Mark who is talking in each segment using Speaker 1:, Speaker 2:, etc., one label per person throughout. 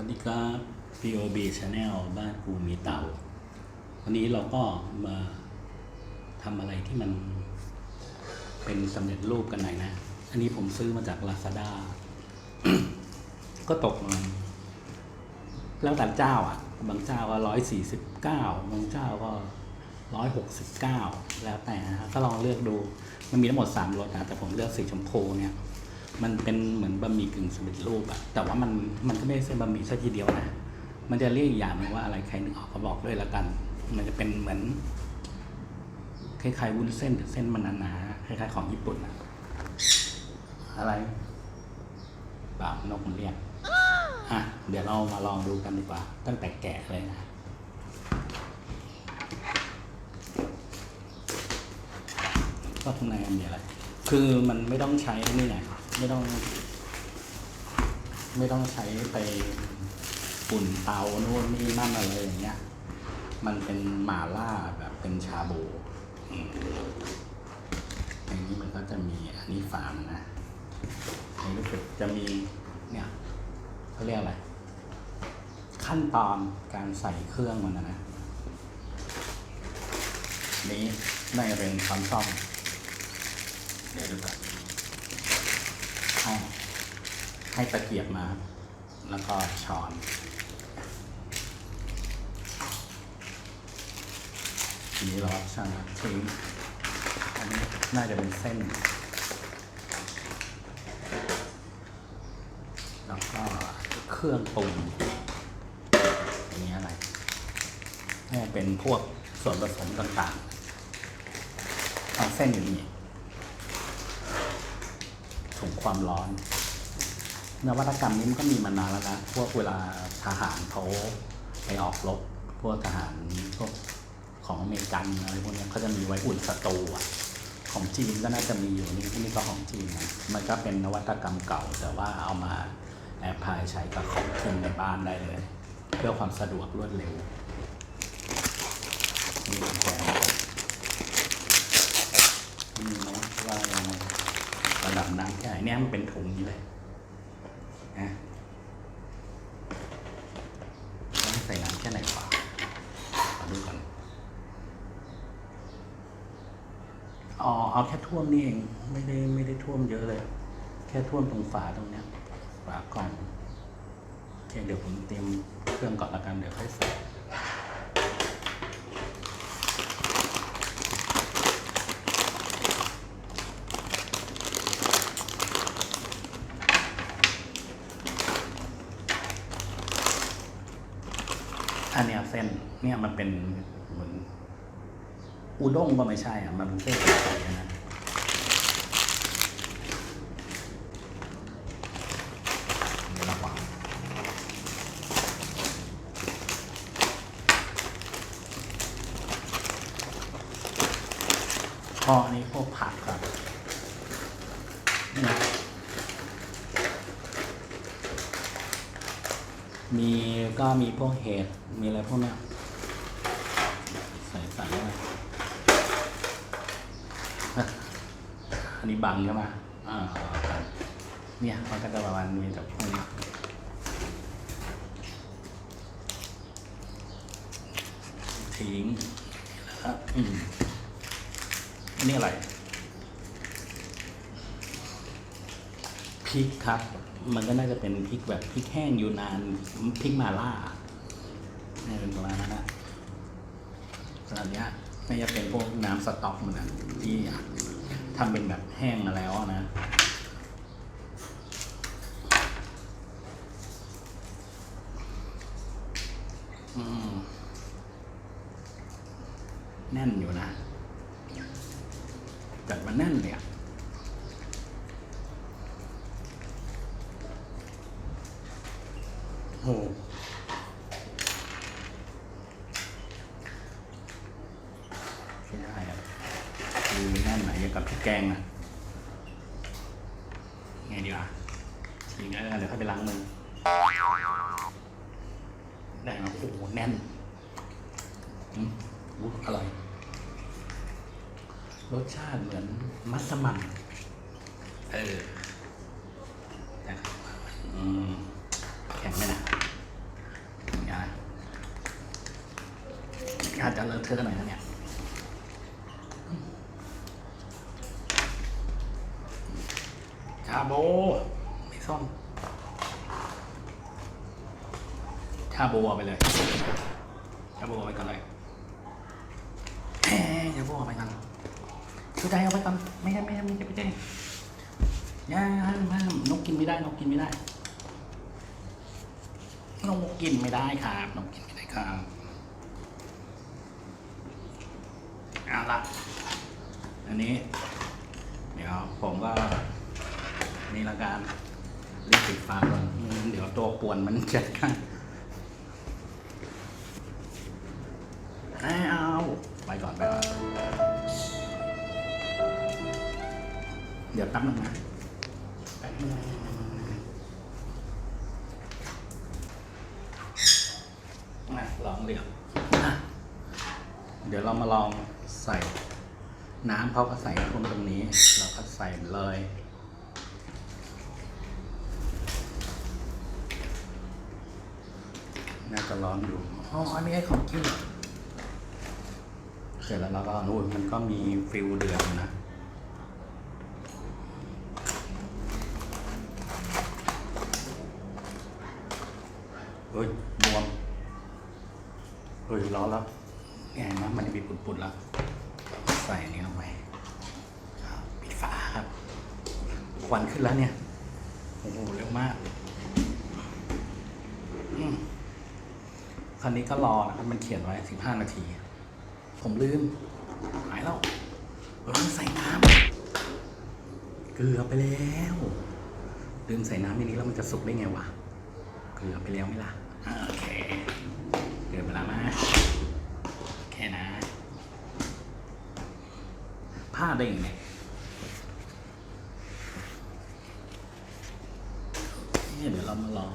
Speaker 1: วัสดีครับ POB Channel บ้านกูมีเต่า วันนี้เราก็มาทำอะไรที่มันเป็นสำเร็จรูปกันหน่อยนะ อันนี้ผมซื้อมาจาก Lazada ก็ตกมาแล้วแต่เจ้าอะ บางเจ้าก็ร้อยสี่สิบเก้าบางเจ้าก็ร้อยหกสิบเก้าแล้วแต่นะก็ลองเลือกดู มันมีทั้งหมดสามรสนะแต่ผมเลือกสีชมพูเนี่ย มันเป็นเหมือนบะหมี่กึ่งสำเร็จรูปอะแต่ว่ามันมันก็ไม่ใช่บะหมี่ซะทีเดียวนะ มันจะเรียกอีกอย่างหนึงว่าอะไรใครนึกออกก็บอกด้วยละกัน มันจะเป็นเหมือนคล้ายๆวุ้นเส้นแต่เส้นมันหนาๆคล้ายๆของญี่ปุ่นอะอะไรบ่านกมันเรียกอะเดี๋ยวเรามาลองดูกันดีกว่า ตั้งแต่แกะเลยนะก็ข้างในมันมีอะไร คือมันไม่ต้องใช้นี่ไง ไม่ต้อง ไม่ต้องใช้ไปปุ่นเตาโน่นนี่นั่นอะไรอย่างเงี้ย มันเป็นหมาล่าแบบเป็นชาบูอืมอันนี้มันก็จะมีอันนี้ฟาร์มนะอันนี้รู้สึกจะมีเนี่ยเขาเรียกอะไร ขั้นตอนการใส่เครื่องมันนะ นี้ในเรงช้อนซ่อมเดี๋ยวดูก่อน ให้ให้ตะเกียบมา แล้วก็ช้อนทีนี้เราช่างทิ้งอันนี้น่าจะเป็นเส้น แล้วก็เครื่องปรุงอันนี้อะไรนี่เป็นพวกส่วนผสมต่างๆเอาเส้นอยู่นี่ ถุงความร้อน นวัตกรรมนี้มันก็มีมานานแล้วนะ พวกเวลาทหารเขาไปออกรบ พวกทหารพวกของอเมริกันอะไรพวกนี้เขาจะมีไว้อุ่นศัตรูของจีนก็น่าจะมีอยู่นี่พวกนี้ก็ของจีนนะมันก็เป็นนวัตกรรมเก่า แต่ว่าเอามาแอพพลายใช้กับของกินในบ้านได้เลย เพื่อความสะดวกรวดเร็วนี่แกมีนว ระดับน้ำแค่ไหนเนี่ยมันเป็นถุงนี้เลยนะใส่น้ำแค่ไหนกว่าขอดูก่อนอ๋อเอาแค่ท่วมนี่เอง ไม่ได้ไม่ได้ท่วมเยอะเลย แค่ท่วมตรงฝาตรงเนี้ยฝากล่องโอเคเดี๋ยวผมเตรียมเครื่องก่อนละกันเดี๋ยวค่อยใส่ อันเนี้ยเส้นเนี่ยมันเป็นเหมือนอุด้งก็ไม่ใช่อะมันเป็นเส้นอะไรนะเดี๋ยวระวังพออันนี้พวกผักครับเนี่ย มีก็มีพวกเห็ดมีอะไรพวกเนี้ยใส่ใส่เข้าไปอันนี้บังใช่ไหมอ่าเนี่ยมันก็จะประมาณนี้จากพวกนี้ทิ้งอืมอันนี่อะไร พริกครับ มันก็น่าจะเป็นพริกแบบพริกแห้งยูนานพริกมาล่าน่าเป็นประมาณนั้นนะส่วนอันเนี้ยน่าจะเป็นพวกน้ำสต๊อกเหมือนกันที่ทำเป็นแบบแห้งมาแล้วนะแน่นอยู่นะจัดมาแน่นเลยอะ โห ใช่ได้อะคือแน่นไหนอย่างกับพริกแกงอะไงดีวะทีนี้เดี๋ยวค่อยไปล้างมือได้มาโอ้โหแน่นอืมอุ๊ยอร่อย รสชาติเหมือนมัสมั่นเออแต่อืมแข็งไหมนะ จะ เลอะเทอะหน่อยนะเนี่ยชาโบไม่ซ่อมชาโบเอาไปเลยชาโบเอาไปก่อนเลยเอ้ยชาโบเอาไปก่อนชูใจเอาไปก่อนไม่ได้ไม่ได้ไม่ได้ไม่ได้ย่าห้ามห้ามนกกินไม่ได้นกกินไม่ได้นกกินไม่ได้ครับนกกินไม่ได้ครับเอา ละ อันนี้ เดี๋ยวผมก็นี่ละกันรีบปิดฝาก่อนเดี๋ยวตัวป่วนมันจะกันไม่เอาไปก่อนไปก่อน เดี๋ยวแป๊บนึงนะแป๊บนึงนะลองเรียกอะเดี๋ยวเรามา ลองใส่ น้ำเขาก็ใส่ตรงตรงนี้ เราก็ใส่เลย น่าจะร้อนอยู่อ๋ออันนี้ไอ้ของกินเสร็จแล้วเราก็นู่นมันก็มีฟิลเดือดนะเฮ้ยบวมเฮ้ยร้อนแล้ว แงนะมันจะมีปุดๆแล้ว ใส่อันนี้ลงไปปิดฝาครับควันขึ้นแล้วเนี่ย โอ้โหเร็วมากอันนี้ก็รอนะครับ มันเขียนไว้15นาที ผมลืม หายแล้วเออใส่น้ำเกลือไปแล้วลืมใส่น้ำในนี้แล้วมันจะสุกได้ไงวะเกลือไปแล้วไหมล่ะ โอเค เกลือไปแล้วนะ ค่นะผ้าได้ยังไงเนี่ยเดี๋ยวเรามารอ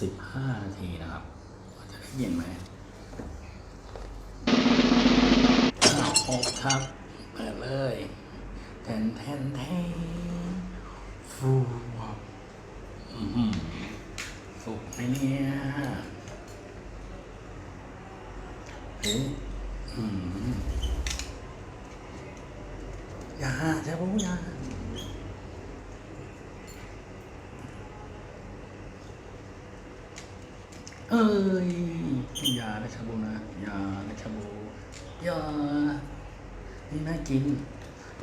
Speaker 1: สิบห้านาทีนะครับจะได้เย็นไหมอ้าวโอบครับ เปิดเลยแทนแทนแทนฟูบอือหือสุกไหมเนี่ยเฮ้ ยอืมอย่าจะพูยาเอ้ยย่านะชาบูนะย่านะชาบูยานี่น่ากิน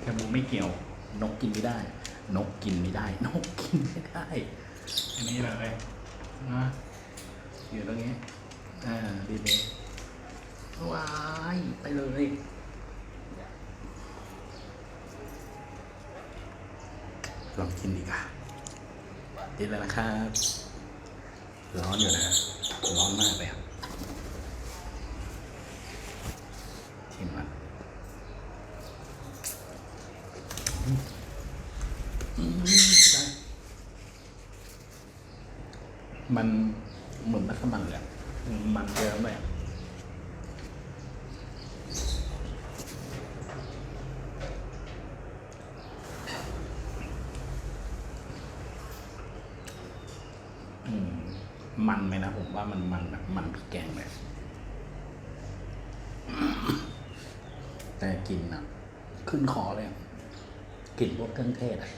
Speaker 1: ชาบูไม่เกี่ยว นกกินไม่ได้ นกกินไม่ได้ นกกินไม่ได้ อันนี้เลยนะอยู่ตรงนี้อ่าดีเลย ว้ายไปเลยลองกินดีกว่าดีแล้วนะครับ ร้อนอยู่นะ ร้อนมากเลยครับชิมอะอืมอืมได้มันเหมือนมัสมั่นเลยอะมันเยอะเลยอะอืม มันไหมนะผมว่ามันมันแบบมันพริกแกงเลย แต่กลินอะขึ้นคอเลยกลิ่นพวกเครื่องเทศอะ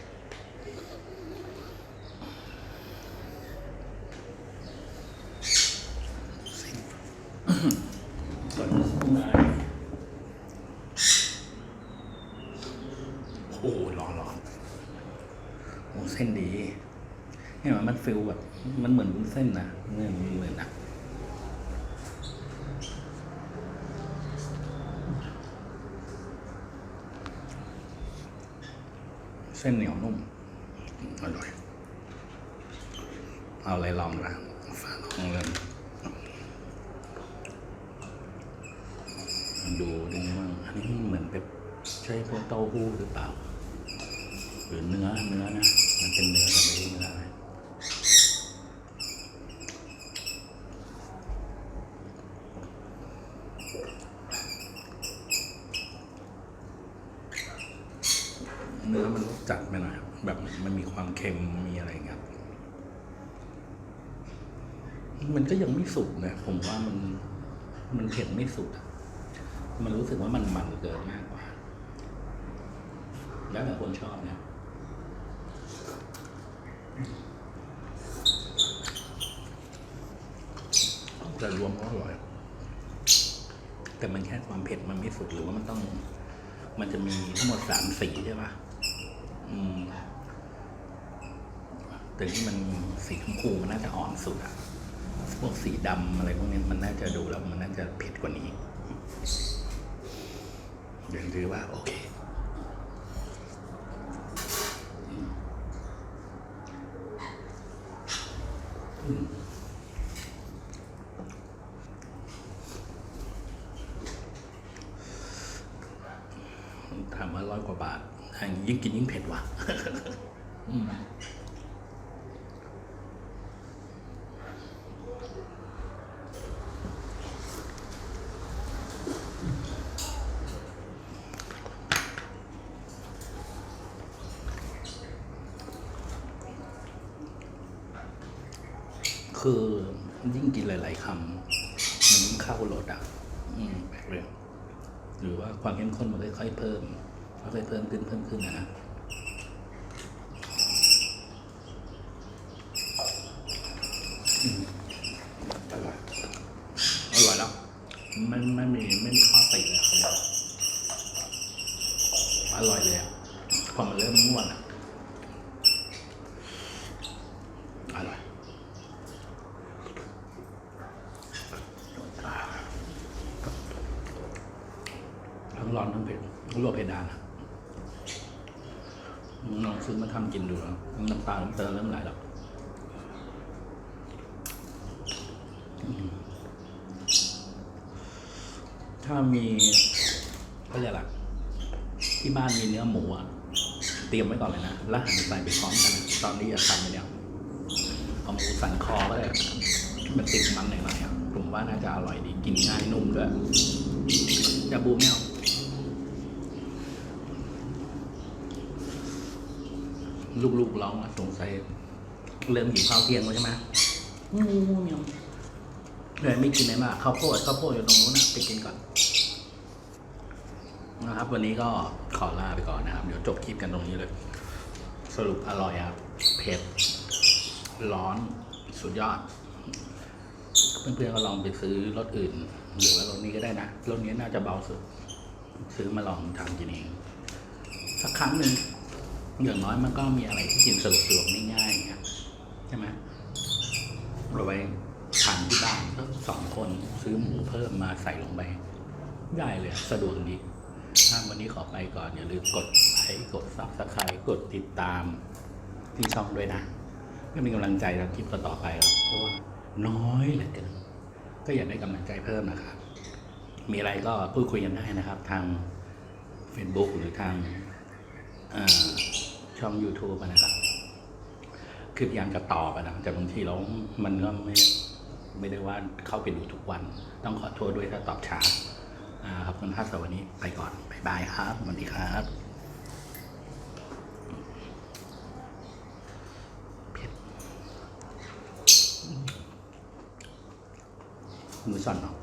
Speaker 1: โอ้โหร้อนร้อนโอ้เส้นดี เนี่ยมันฟิลแบบ มันเหมือนวุ้นเส้นนะเหมือนเหมือนนะเส้นเหนียวนุ่ม อร่อย เอาอะไรลองนะฝาลองเลยดูดิว่าอันนี้เหมือนแบบใช่พวกเต้าหู้หรือเปล่า หรือเนื้อเนื้อนะ มันเป็นเนื้อแต่ไม่รู้เนื้ออะไรเนื้อมันจัดไปหน่อยครับแบบมันมีความเค็มมีอะไรอย่างเงี้ยมันก็ยังไม่ สุกนะผมว่ามันมันเผ็ดไม่สุดอะมันรู้สึกว่ามันมันเกินมากกว่า แล้วแต่คนชอบนะ
Speaker 2: แต่รวมก็อร่อย
Speaker 1: แต่มันแค่ความเผ็ดมันไม่สุดหรือว่ามันต้อง มันจะมีทั้งหมดสามสีใช่ปะอืมแต่ที่มันสีชมพูมันน่าจะอ่อนสุดอะ พวกสีดำอะไรพวกนี้มันน่าจะดูแล้วมันน่าจะเผ็ดกว่านี้ยังถือว่า โอเค ถามว่าร้อยกว่าบาทยิ่งกินยิ่งเผ็ดว่ะ อืมคือยิ่งกินหลาย ๆคำมันยิ่งเข้ารสอะ อืมแปลกเลย หรือว่าความเข้มข้นมันค่อยๆเพิ่มค่อยๆเพิ่มขึ้นเพิ่มขึ้นนะนะอืมอร่อยอร่อยแล้วไม่ไม่มีไม่มีข้อติเลยครับอร่อยเลยอะพอมันเริ่มง่วนอะอร่อย ทั้ง ร้อนทั้งเผ็ดรัวเพดานลองซื้อมาทำกินดูนะน้ำตาลน้ำเตาลเริ่มไหลแล้วอืมถ้ามีเขาเรียกอะไรที่บ้านมีเนื้อหมูอะ เตรียมไว้ก่อนเลยนะ แล้วหั่นใส่ไปพร้อมกัน ตอนนี้จะทำไปเนี่ยเอาหมูสันคอก็ได้มันติดมันหน่อยๆอะผมว่าน่าจะอร่อยดี กินง่ายนุ่มด้วย จะบูมไม่เอา ลูกๆร้องอะสงสัยเริ่มหิวข้าวเที่ยงแล้วใช่ไหมงูเมียวเลยไม่กินไหนมากข้าวโพดข้าวโพดอยู่ตรงนู้นนะไปกินก่อนนะครับ วันนี้ก็ขอลาไปก่อนนะครับ เดี๋ยวจบคลิปกันตรงนี้เลย สรุปอร่อยครับเผ็ดร้อนสุดยอด เพื่อนๆก็ลองไปซื้อรถอื่น หรือว่ารถนี้ก็ได้นะรถนี้น่าจะเบาสุด ซื้อมาลองทำกินเองสักครั้งหนึ่ง อย่างน้อยมันก็มีอะไรที่กินสะดวกๆง่ายๆอย่างเงี้ยใช่ไหมเราไปทานที่บ้านก็สองคนซื้อหมูเพิ่มมาใส่ลงไป ได้เลยสะดวกดีถ้าวันนี้ขอไปก่อน อย่าลืมกดไลค์กดซับสไครต์กดติดตามที่ช่องด้วยนะเพื่อเป็นกำลังใจทำคลิปต่อๆไปครับเพราะว่าน้อยเหลือเกินก็อยากได้กำลังใจเพิ่มนะครับ มีอะไรก็พูดคุยกันได้นะครับ ทาง Facebook หรือทางอ่อ ช่อง YouTube นะครับ คือพยายามจะตอบอะนะแต่บางทีเรา มันก็ไม่ไม่ได้ว่าเข้าไปดูทุกวัน ต้องขอโทษด้วยถ้าตอบช้าอ่าครับคุณพัสวันนี้ไปก่อน บ๊ายบายครับสวัสดีครับเผ็ดมือสั่นเนาะ